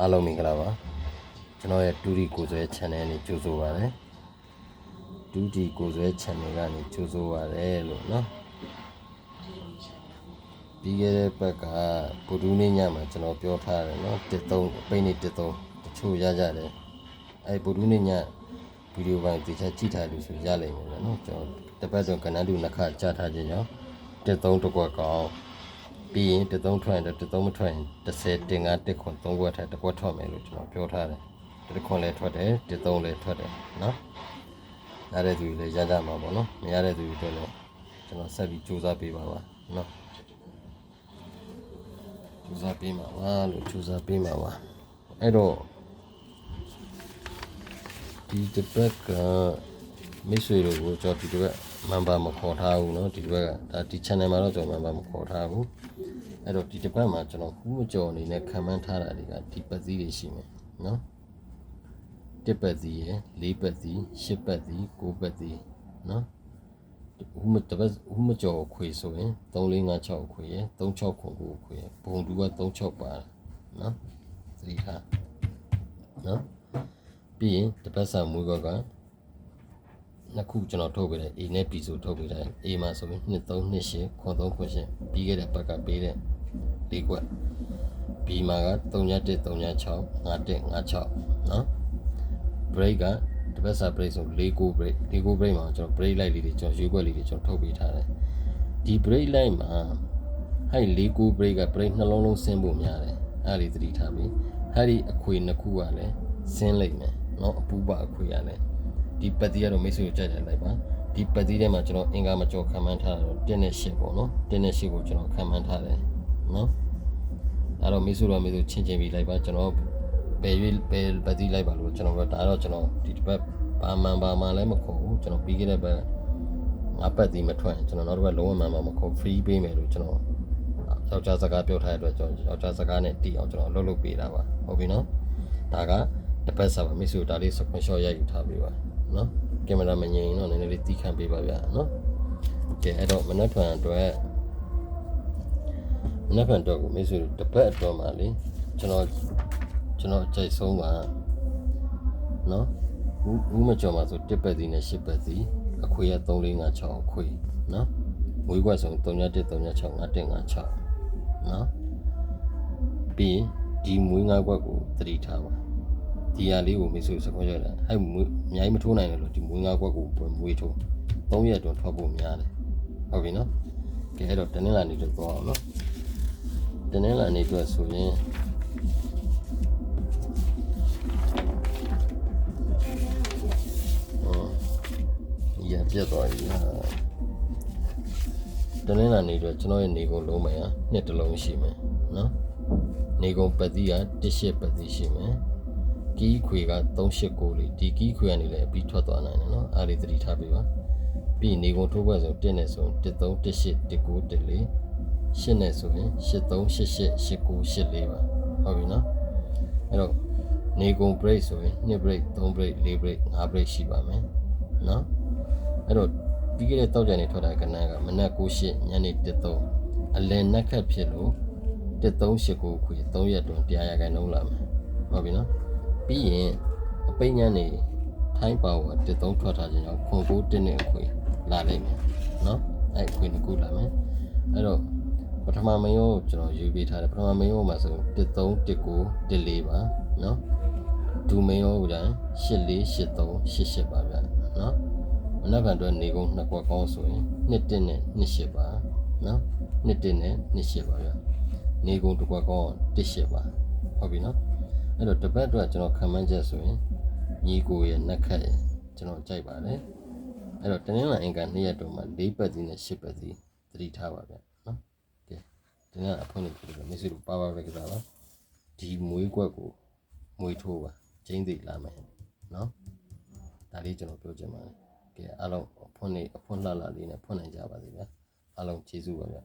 အားလုံးမင်္ဂလာပါကျွန်တော်ရဲ့ 2D ကိုယ်ဆွဲ channel နေကြိုဆိုပါရစေ 2D ကိုယ်ဆွဲ channel ကနေကြိုဆိုပါရစေလို့နော်ပြီးခဲ့တဲ့ဘက်ကဗုဒ္ဓနေ့ညမှာကျွန်တော်ပြောထားတယ်နော်တစ်သုံးအပိတ်နေတစ်သုံးတချို့ရကြတယ်အဲဗုဒ္ဓနေ့ညဗီဒီယိုပိုင်းသိချကြည့်ထားလို့ဆိုရလိမ့်မယ်နော်ကျွန်တော်တပတ်ဆိုကဏ္ဍတူနှစ်ခါကြားထားခြင်းကြောင့်တစ်သုံးတစ်ကွက်ကောင်း ပြီးရင်တစ်သုံးထွက်ရင်တစ်သုံးမထွက်ရင်30တင်5တက်ခွန်3ခွက်ထက်တစ်ခွက်ထွက်မယ်လို့ကျွန်တော်ပြောထားတယ်တစ်ခွန်လည်းထွက်တယ်တစ်သုံးလည်းထွက်တယ်နော်ရတဲ့သူတွေလည်းရကြမှာပေါ့နော်မရတဲ့သူတွေလည်းကျွန်တော်ဆက်ပြီးစူးစမ်းပေးပါပါနော်စူးစမ်းပေးမှာပါလို့စူးစမ်းပေးမှာပါအဲ့တော့ဒီတစ်ပတ်က မိတ်ဆွေတို့ကိုကျွန်တော်ဒီတစ်ပတ်မန်ပါမခေါ်ထားဘူးเนาะဒီတစ်ပတ်ကဒါဒီ channel မှာတော့ကျွန်တော်မန်ပါမခေါ်ထားဘူး အဲ့တော့ဒီတစ်ပတ်မှာကျွန်တော်ဟူးမကြော်အနေနဲ့ခံမှန်းထားတာတွေကဒီပတ်စည်းတွေရှိမယ်နော်တစ်ပတ်စည်းရယ်လေးပတ်စည်းရှစ်ပတ်စည်းကိုးပတ်စည်းနော်ဟူးမတပတ်ဟူးမကြော်ခွေဆိုရင်3 4 5 6ခွေရယ်3 6ခွန်ကိုခွေရယ်ဘုံတူက3 6ပါနော်သတိထားနော်ပြီးရင်တပတ်ဆံမွေးကောက နှစ်ခုကျွန်တော်ထုတ်ပေးတယ် A နဲ့ B ဆိုထုတ်ပေးတယ် A မှာဆိုရင်2 3 2 8ခွန်3ခွန်8ပြီးခဲ့တဲ့ဘက်ကပေးတဲ့၄ခွက် B မှာက3ည1 3ည6 5 1 5 6နော် break ကတပတ်စာ break ဆို၄ကို break ၄ကို break မှာကျွန်တော် break light လေးတွေကျွန်တော်ရွေးခွက်လေးတွေကျွန်တော်ထုတ်ပေးထားတယ်ဒီ break light မှာဟဲ့၄ကို break က break နှလုံးလုံးဆင်းဖို့များတယ်အဲ့ဒီသတိထားပြီးဟဲ့ဒီအခွေနှစ်ခုကလည်းဆင်းလိုက်မယ်နော်အပူပါအခွေရလည်း ဒီပတ်တီကတော့မိတ်ဆွေကိုကြိုက်တယ်လိုက်ပါဒီပတ်တီထဲမှာကျွန်တော်အင်္ဂါမကျော်ခံမှန်းထားတာတော့1နဲ့8ပေါ့နော်1နဲ့8ကိုကျွန်တော်ခံမှန်းထားတယ်နော်အဲ့တော့မိတ်ဆွေတို့မိတ်ဆွေချင်းချင်းပြီးလိုက်ပါကျွန်တော်ဘယ်ရွေးဘယ်ပတ်တီလိုက်ပါလို့ကျွန်တော်ကဒါတော့ကျွန်တော်ဒီတစ်ပတ်ဘာမှန်ဘာမှလည်းမခေါ်ဘူးကျွန်တော်ပြီးခဲ့တဲ့ဘက်ငါပတ်တီမထွက်ကျွန်တော်နောက်တစ်ပတ်လုံးဝမှန်မှမခေါ် free ပေးမယ်လို့ကျွန်တော်ယောက်ျားစကားပြောထားတဲ့အတွက်ကျွန်တော်ယောက်ျားစကားနဲ့တီးအောင်ကျွန်တော်လှုပ်လှုပ်ပေးတာပါဟုတ်ပြီနော်ဒါကတစ်ပတ်စာပါမိတ်ဆွေဒါလေး screenshot ရိုက်ယူထားပေးပါ နော်ကင်မရာမငြိမ်တော့နည်းနည်းလေးတီးခန့်ပေးပါဗျာနော်ကဲအဲ့တော့မနက်ဖြန်အတွက်မနက်ဖြန်အတွက်ကိုမိတ်ဆွေတစ်ပတ်အတွက်မှာလေကျွန်တော်ကျွန်တော်ကြိုက်ဆုံးပါနော်ဘူးဘူးမကြော်မှာဆိုတစ်ပတ်စီနဲ့ရှစ်ပတ်စီအခွေရ3 4 5 6အခွေနော်မွေးကွက်ဆုံး3 1 3 6 5 1 5 6နော်ပြီးရင်ဒီမွေးငါးကွက်ကိုသတိထားပါ ဒီဟာလေးကိုမိတ်ဆွေစကွန်ရလာအဲ့မွေးအများကြီးမထိုးနိုင်တယ်လို့ဒီမွေးငါးကွက်ကိုမွေးထိုး3ရက်တွင်ထွက်ဖို့များတယ်ဟုတ်ပြီနော်ကဲအဲ့တော့တနင်္လာနေ့တော့သွားအောင်နော်တနင်္လာနေ့အတွက်ဆိုရင်ရပြတ်သွားပြီဟာတနင်္လာနေ့အတွက်ကျွန်တော်ရဲ့နေကုန်လုံးမယ်ဟာနှစ်တစ်လုံးရှိမယ်နော်နေကုန်ပတ်တိက18ပတ်တိရှိမယ် ကီးခွေက389လေးဒီကီးခွေကနေလည်းအပြီးထွက်သွားနိုင်တယ်နော်အားလေးသတိထားပေးပါပြီးနေကုန်ထိုးပွဲဆို1နဲ့ဆို1318 19 14 8နဲ့ဆိုရင်8388 89 84ပါဟုတ်ပြီနော်အဲ့တော့နေကုန် break ဆိုရင်2 break 3 break 4 break 5 break ရှိပါမယ်နော်အဲ့တော့ပြီးခဲ့တဲ့တောက်ကြနေထွက်တာကဏ္ဍကမနက်9:00ညနေ7:00အလယ်နက်ခတ်ဖြစ်လို့1389ခွေ3ရက်တွင်တရားရခိုင်နှုံးလာမယ်ဟုတ်ပြီနော် ပြီးရင်အပိညာနေထိုင်းပါဝါ13ထွက်ထားခြင်းကြောင့်ခွန်ကိုတင်းနဲ့အခွေလာလိမ့်မယ်နော်အဲ့အခွေတစ်ခုလာမယ်အဲ့တော့ပထမမင်းရောကျွန်တော်ယူပေးထားတယ်ပထမမင်းရောမှာဆို13 19 14ပါနော်ဒူမင်းရောက84 83 88ပါဗျာနော်မနက်ဖြန်အတွက်နေကုန်နှစ်ကွက်ကောင်းဆိုရင်နှစ်တက်နဲ့နှစ်ရှစ်ပါနော်နှစ်တက်နဲ့နှစ်ရှစ်ပါဗျာနေကုန်တစ်ကွက်ကောင်းတစ်ရှစ်ပါဟုတ်ပြီနော် အဲ့တော့တစ်ပတ်အတွက်ကျွန်တော်ခံမှန်းချက်ဆိုရင်ညီကိုရဲ့နက်ခတ်ရဲ့ကျွန်တော်ကြိုက်ပါတယ်အဲ့တော့တနင်္လာအင်္ဂါနေ့ရက်တော့မှာ၄ပတ်စီနဲ့၈ပတ်စီသတိထားပါဗျာနော်ကဲဒီနေ့အဖွင့်နေပြီလို့မရှိလို့ပါပါပဲကြတာပါဒီမွေးကွက်ကိုမွေးထိုးပါကျင်းသိလာမယ်နော်ဒါလေးကျွန်တော်ပြောချင်ပါတယ်ကဲအားလုံးအဖွင့်နေအဖွင့်လှလှလေးနဲ့ဖွင့်နိုင်ကြပါစေဗျာအားလုံးကျေးဇူးပါဗျာ